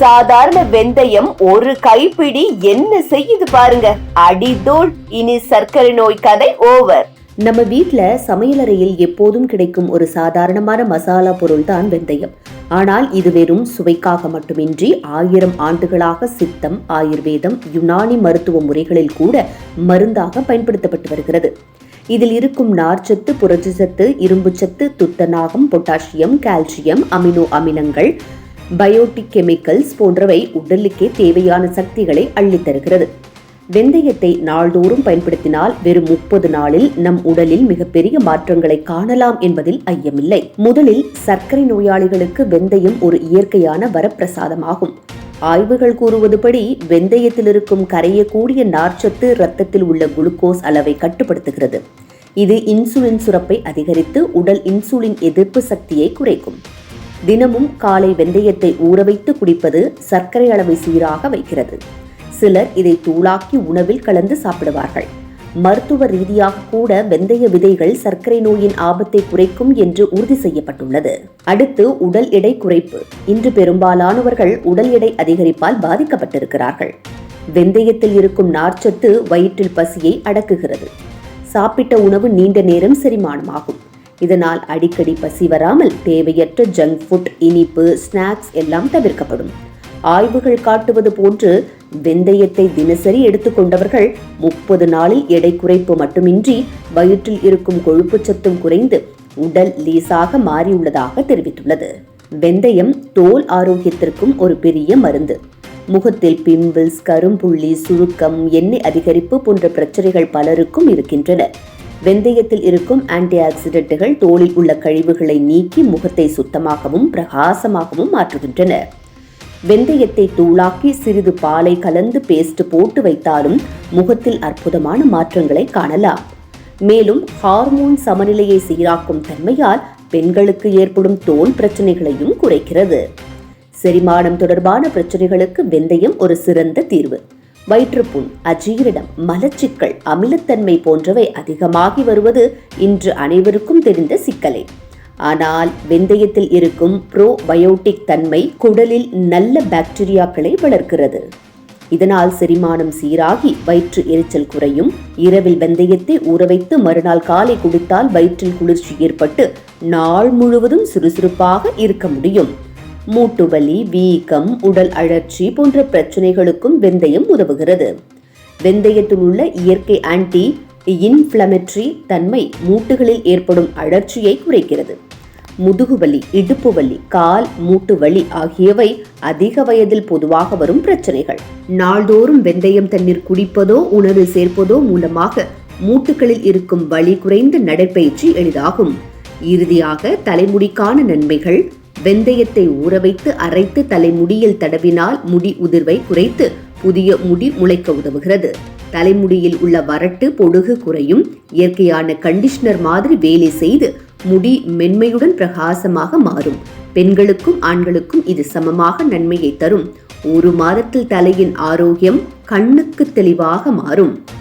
சாதாரண வெந்தயம் ஒரு கைப்பிடி என்ன செய்யுது பாருங்க. அடிதோல் இனி சர்க்கரை நோய் கதை ஓவர் நம்ம வீட்ல சமையலறையில் எப்போதும் கிடைக்கும் ஒரு சாதாரணமான மசாலா பொருள் தான் வெந்தயம். ஆனால் இது வெறும் சுவைக்காக மட்டுமின்றி ஆயிரம் ஆண்டுகளாக சித்தம் ஆயுர்வேதம் யுனானி மருத்துவ முறைகளில் கூட மருந்தாக பயன்படுத்தப்பட்டு வருகிறது. இதில் இருக்கும் நார்ச்சத்து புரட்சிச்சத்து இரும்புச்சத்து துத்தநாகம் பொட்டாசியம் கால்சியம் அமினோ அமிலங்கள் பயோட்டிக் கெமிக்கல்ஸ் போன்றவை உடலுக்கே தேவையான சக்திகளை அள்ளித்தருகிறது வெந்தயத்தை நாள்தோறும் பயன்படுத்தினால் வெறும் முப்பது நாளில் நம் உடலில் மிகப்பெரிய மாற்றங்களை காணலாம் என்பதில் ஐயமில்லை. முதலில் சர்க்கரை நோயாளிகளுக்கு வெந்தயம் ஒரு இயற்கையான வரப்பிரசாதமாகும். ஆய்வுகள் கூறுவதுபடி வெந்தயத்தில் இருக்கும் கரையக்கூடிய நார்ச்சத்து இரத்தத்தில் உள்ள குளுக்கோஸ் அளவை கட்டுப்படுத்துகிறது. இது இன்சுலின் சுரப்பை அதிகரித்து உடல் இன்சுலின் எதிர்ப்பு சக்தியை குறைக்கும். தினமும் காலை வெந்தயத்தை ஊற வைத்து குடிப்பது சர்க்கரை அளவை சீராக வைக்கிறது. சிலர் இதை தூளாக்கி உணவில் கலந்து சாப்பிடுவார்கள். மருத்துவ ரீதியாக கூட வெந்தய விதைகள் சர்க்கரை நோயின் ஆபத்தை குறைக்கும் என்று உறுதி செய்யப்பட்டுள்ளது. அடுத்து உடல் எடை குறைப்பு. இன்று பெரும்பாலானவர்கள் உடல் எடை அதிகரிப்பால் பாதிக்கப்பட்டிருக்கிறார்கள். வெந்தயத்தில் இருக்கும் நார்ச்சத்து வயிற்றில் பசியை அடக்குகிறது. சாப்பிட்ட உணவு நீண்ட நேரம் செரிமானமாகும். இதனால் அடிக்கடி பசி வராமல் தேவையற்ற ஜங்க் ஃபுட் இனிப்பு ஸ்நாக்ஸ் எல்லாம் தவிர்க்கப்படும். ஆய்வுகள் காட்டுவது போன்று வெந்தயத்தை தினசரி எடுத்துக்கொண்டவர்கள் முப்பது நாளில் எடை குறைப்பு மட்டுமின்றி வயிற்றில் இருக்கும் கொழுப்பு சத்தும் குறைந்து உடல் லேசாக மாறியுள்ளதாக தெரிவித்துள்ளது. வெந்தயம் தோல் ஆரோக்கியத்திற்கும் ஒரு பெரிய மருந்து. முகத்தில் பிம்பிள்ஸ் கரும்புள்ளி சுருக்கம் எண்ணெய் அதிகரிப்பு போன்ற பிரச்சனைகள் பலருக்கும் இருக்கின்றன. வெந்தயத்தில் இருக்கும் ஆன்டி ஆக்சிடென்ட்டுகள் தோலில் உள்ள கழிவுகளை நீக்கி முகத்தை சுத்தமாகவும் பிரகாசமாகவும் மாற்றுகின்றன. வெந்தயத்தை தூளாக்கி சிறிது பாலை கலந்து பேஸ்ட் போட்டு வைத்தாலும் முகத்தில் அற்புதமான மாற்றங்களை காணலாம். மேலும் ஹார்மோன் சமநிலையை சீராக்கும் தன்மையால் பெண்களுக்கு ஏற்படும் தோல் பிரச்சனைகளையும் குறைக்கிறது. செரிமானம் தொடர்பான பிரச்சனைகளுக்கு வெந்தயம் ஒரு சிறந்த தீர்வு. வயிற்றுப்புண் அஜீரணம் மலச்சிக்கல் அமிலத்தன்மை போன்றவை அதிகமாகி வருவது இன்று அனைவருக்கும் தெரிந்த சிக்கலே. ஆனால் வெந்தயத்தில் இருக்கும் ப்ரோபயோட்டிக் தன்மை குடலில் நல்ல பாக்டீரியாக்களை வளர்க்கிறது. இதனால் செரிமானம் சீராகி வயிற்று எரிச்சல் குறையும். இரவில் வெந்தயத்தை ஊற வைத்து மறுநாள் காலை குடித்தால் வயிற்றில் குளிர்ச்சி ஏற்பட்டு நாள் முழுவதும் சுறுசுறுப்பாக இருக்க முடியும். மூட்டுவலி வீக்கம் உடல் அழற்சி போன்ற பிரச்சனைகளுக்கும் வெந்தயம் உதவுகிறது. வெந்தயத்தில் உள்ள இயற்கை ஆன்டி இன்ஃப்ளமெட்ரி தன்மை மூட்டுகளில் ஏற்படும் அழற்சியை குறைக்கிறது. முதுகுவலி இடுப்பு வலி கால் மூட்டு வலி ஆகியவை அதிக வயதில் பொதுவாக வரும் பிரச்சனைகள். நாள்தோறும் வெந்தயம் தண்ணீர் குடிப்பதோ உணவு சேர்ப்பதோ மூலமாக மூட்டுகளில் இருக்கும் வலி குறைந்த நடைப்பயிற்சி எளிதாகும். இறுதியாக தலைமுடிக்கான நன்மைகள் வெந்தயத்தை ஊற வைத்து அரைத்து தலைமுடியில் தடவினால் முடி உதிர்வை குறைத்து புதிய முடி முளைக்க உதவுகிறது. தலைமுடியில் உள்ள வறட்டு பொடுகு குறையும். இயற்கையான கண்டிஷனர் மாதிரி வேலை செய்து முடி மென்மையுடன் பிரகாசமாக மாறும். பெண்களுக்கும் ஆண்களுக்கும் இது சமமாக நன்மையை தரும். ஒரு மாதத்தில் தலையின் ஆரோக்கியம் கண்ணுக்கு தெளிவாக மாறும்.